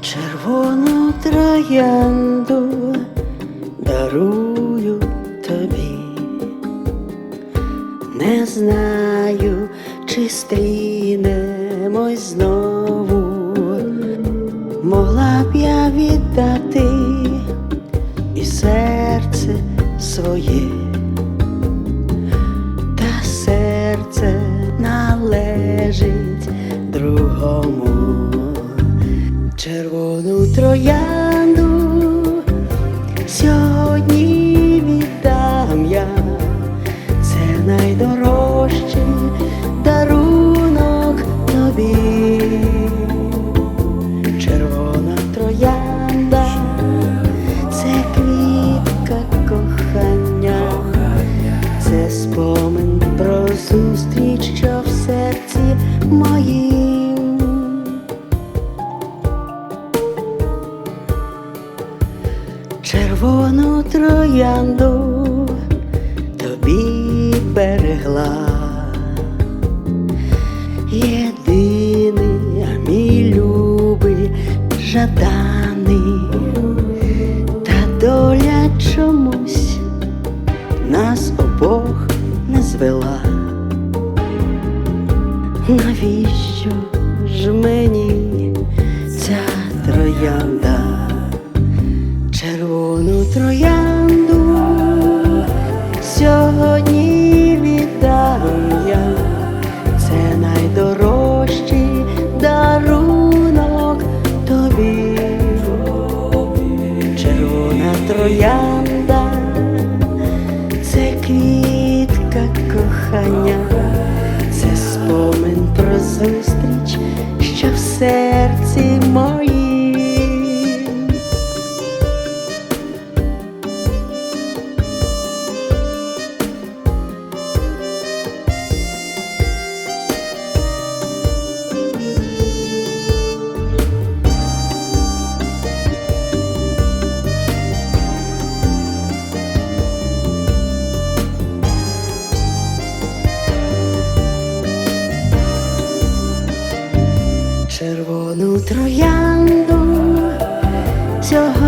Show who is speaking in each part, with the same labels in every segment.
Speaker 1: Червону троянду дарую тобі, не знаю, чи стрінемось знову, могла б я віддати і серце своє. Червону троянду троянду тобі берегла, єдиний, а мій любий, жаданий, та доля чомусь нас обох не звела. Навіщо ж мені ця троянда? Троянда, це квітка кохання, це спомин про зустріч,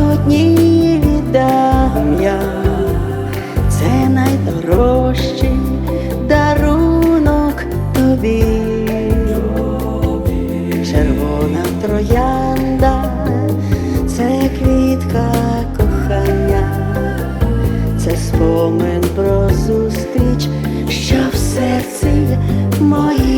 Speaker 1: сьогодні віддам я, це найдорожчий дарунок тобі, червона троянда, це квітка кохання, це спомин про зустріч, що в серці моїм.